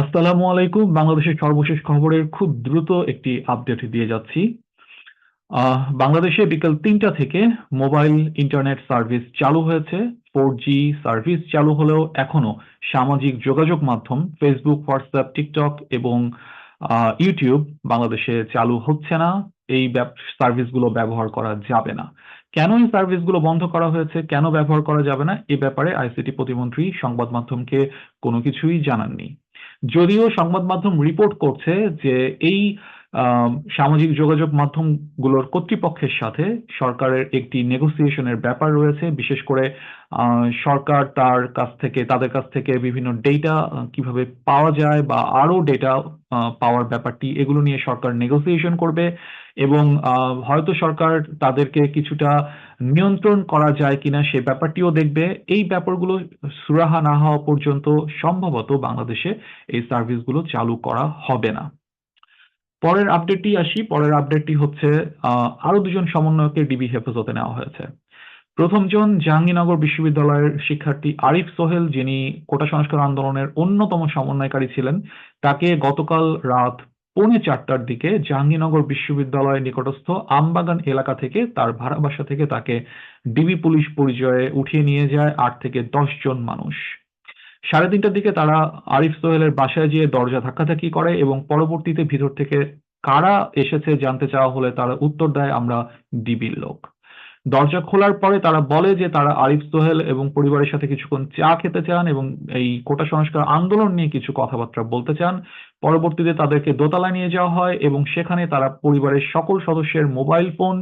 আসসালামু আলাইকুম। বাংলাদেশের সর্বশেষ খবরের খুব দ্রুত একটি আপডেট দিয়ে যাচ্ছি। বাংলাদেশে বিকেল তিনটা থেকে মোবাইল ইন্টারনেট সার্ভিস চালু হয়েছে। ফোর জি সার্ভিস চালু হলেও এখনও সামাজিক যোগাযোগ মাধ্যম ফেসবুক হোয়াটসঅ্যাপ টিকটক এবং ইউটিউব বাংলাদেশে চালু হচ্ছে না। এই সার্ভিসগুলো ব্যবহার করা যাবে না। কেন এই সার্ভিসগুলো বন্ধ করা হয়েছে? কেন ব্যবহার করা যাবে না? এ ব্যাপারে আইসিটি প্রতিমন্ত্রী সংবাদ মাধ্যমকে কোনো কিছুই জানাননি। যদিও সংবাদ মাধ্যম রিপোর্ট করছে যে এই সামাজিক যোগাযোগ মাধ্যমগুলোর কর্তৃপক্ষের সাথে সরকারের একটি নেগোসিয়েশনের ব্যাপার রয়েছে। বিশেষ করে সরকার তার কাছ থেকে, তাদের কাছ থেকে বিভিন্ন ডেটা কীভাবে পাওয়া যায় বা আরও ডেটা পাওয়ার ব্যাপারটি, এগুলো নিয়ে সরকার নেগোসিয়েশন করবে এবং হয়তো সরকার তাদেরকে কিছুটা নিয়ন্ত্রণ করা যায় কিনা সে ব্যাপারটিও দেখবে। এই ব্যাপারগুলো সুরাহা না হওয়া পর্যন্ত সম্ভবত বাংলাদেশে এই সার্ভিসগুলো চালু করা হবে না। পরের আপডেটটি আসি। পরের আপডেটটি হচ্ছে আরও দুজন সমন্বয়কে ডিবি হেফাজতে নেওয়া হয়েছে। প্রথমজন জাহাঙ্গীরনগর বিশ্ববিদ্যালয়ের শিক্ষার্থী আরিফ সোহেল, যিনি কোটা সংস্কার আন্দোলনের অন্যতম সমন্বয়কারী ছিলেন, তাকে গতকাল রাত পৌনে চারটার দিকে জাহাঙ্গীরনগর বিশ্ববিদ্যালয়ের নিকটস্থ আমবাগান এলাকা থেকে তার ভাড়া বাসা থেকে তাকে ডিবি পুলিশ পরিচয়ে উঠিয়ে নিয়ে যায় আট থেকে দশ জন মানুষ। সাড়ে তিনটার দিকে তারা আরিফ সোহেলের বাসায় গিয়ে দরজা ধাক্কাধাক্কি করে এবং পরবর্তীতে ভিতর থেকে কারা এসেছে জানতে চাওয়া হলে তারা উত্তর দেয় আমরা ডিবির লোক। দরজা খোলার পরে তারা বলে যে তারা আরিফ সোহেল এবং পরিবারের সাথে কিছুক্ষণ চা খেতে চান এবং এই কোটা সংস্কার আন্দোলন নিয়ে কিছু কথাবার্তা বলতে চান। পরবর্তীতে তাদেরকে দোতলা নিয়ে যাওয়া হয় এবং সেখানে তারা পরিবারের সকল সদস্যের মোবাইল ফোন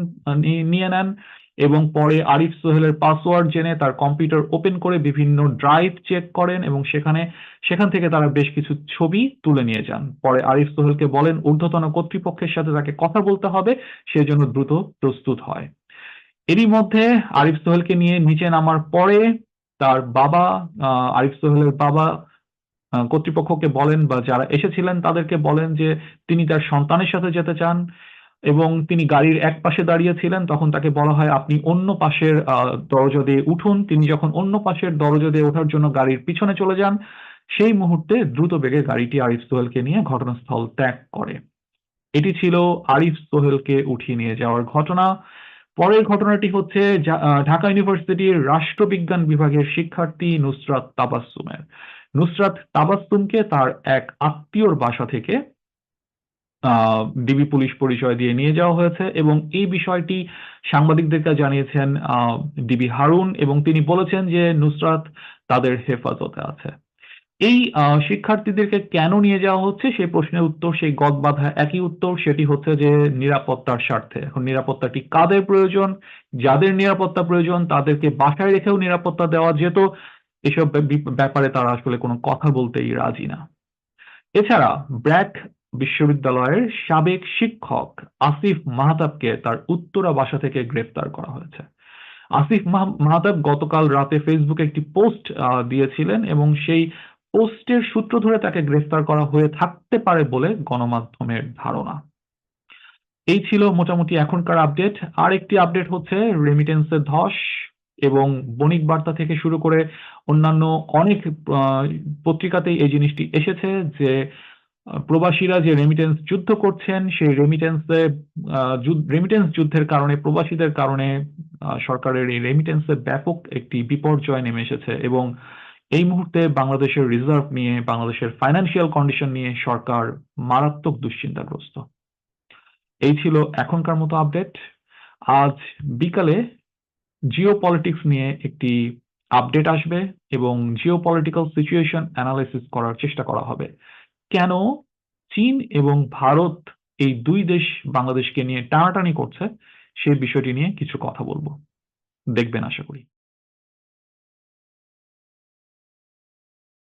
নিয়ে নেন এবং পরে আরিফ সোহেলের পাসওয়ার্ড জেনে তার কম্পিউটার ওপেন করে বিভিন্ন ড্রাইভ চেক করেন এবং সেখানে, সেখান থেকে তারা বেশ কিছু ছবি তুলে নিয়ে যান। পরে আরিফ সোহেলকে বলেন, ঊর্ধ্বতন কর্তৃপক্ষের সাথে তাকে কথা বলতে হবে সেজন্য দ্রুত প্রস্তুত হয়। এরই মধ্যে আরিফ সোহেলকে নিয়ে নিচে নামার পরে তার বাবা আরিফ সোহেলের বাবা কর্তৃপক্ষকে বলেন বা যারা এসেছিলেন তাদেরকে বলেন যে তিনি তার সন্তানের সাথে যেতে চান এবং তিনি গাড়ির এক পাশে দাঁড়িয়েছিলেন, তখন তাকে বলা হয়, আপনি অন্য পাশের দরজা দিয়ে উঠুন। তিনি যখন অন্য পাশের দরজা দিয়ে ওঠার জন্য গাড়ির পিছনে চলে যান, সেই মুহূর্তে দ্রুত বেগে গাড়িটি আরিফ সোহেলকে নিয়ে ঘটনাস্থল ত্যাগ করে। এটি ছিল আরিফ সোহেলকে উঠিয়ে নিয়ে যাওয়ার ঘটনা। পরের ঘটনাটি হচ্ছে ঢাকা ইউনিভার্সিটির রাষ্ট্রবিজ্ঞান বিভাগের শিক্ষার্থী নুসরাত তাবাসসুমের। নুসরাত তাবাসসুমকে তার এক আত্মীয়র বাসা থেকে ডিবি পুলিশ পরিচয় দিয়ে নিয়ে যাওয়া হয়েছে এবং এই বিষয়টি সাংবাদিকদেরকে জানিয়েছেন ডিবি হারুন এবং তিনি বলেছেন যে নুসরাত তাদের হেফাজতে আছে। এই শিক্ষার্থীদেরকে কেন নিয়ে যাওয়া হচ্ছে? সেই প্রশ্নের উত্তর, সেই গদ বাঁধা একই উত্তর, সেটি হচ্ছে যে নিরাপত্তার স্বার্থে। এখন নিরাপত্তাটি কাদের প্রয়োজন? যাদের নিরাপত্তা প্রয়োজন, তাদেরকে বাসায় রেখেও নিরাপত্তা দেওয়া যেত। এসব ব্যাপারে তারা আসলে কোনো কথা বলতেই রাজি না। এছাড়া ব্র্যাক বিশ্ববিদ্যালয়ের সাবেক শিক্ষক আসিফ মাহতাবকে তার উত্তরা বাসা থেকে গ্রেফতার করা হয়েছে। আসিফ মাহ- মাহতাব গতকাল রাতে ফেসবুকে একটি পোস্ট দিয়েছিলেন এবং সেই পোস্টের সূত্র ধরে তাকে গ্রেফতার করা হয়ে থাকতে পারে বলে গণমাধ্যমের ধারণা। এই ছিল মোটামুটি এখনকার আপডেট। আর একটি আপডেট হচ্ছে রেমিটেন্সের ধস এবং বণিক বার্তা থেকে শুরু করে অন্যান্য অনেক পত্রিকাতেই এই জিনিসটি এসেছে যে প্রবাসীরা যে রেমিটেন্স যুদ্ধ করছেন, সেই রেমিটেন্সে রেমিটেন্স যুদ্ধের কারণে, প্রবাসীদের কারণে সরকারের এই রেমিটেন্সে ব্যাপক একটি বিপর্যয় নেমে এসেছে এবং এই মুহূর্তে বাংলাদেশের রিজার্ভ নিয়ে, বাংলাদেশের ফাইন্যান্সিয়াল কন্ডিশন নিয়ে সরকার মারাত্মক দুশ্চিন্তাগ্রস্ত। এই ছিল এখনকার মতো আপডেট আজ বিকালে জিও নিয়ে একটি আপডেট আসবে এবং জিও পলিটিক্যাল সিচুয়েশন অ্যানালাইসিস করার চেষ্টা করা হবে। কেন চীন এবং ভারত এই দুই দেশ বাংলাদেশকে নিয়ে টানাটানি করছে সেই বিষয়টি নিয়ে কিছু কথা বলব। দেখবেন আশা করি।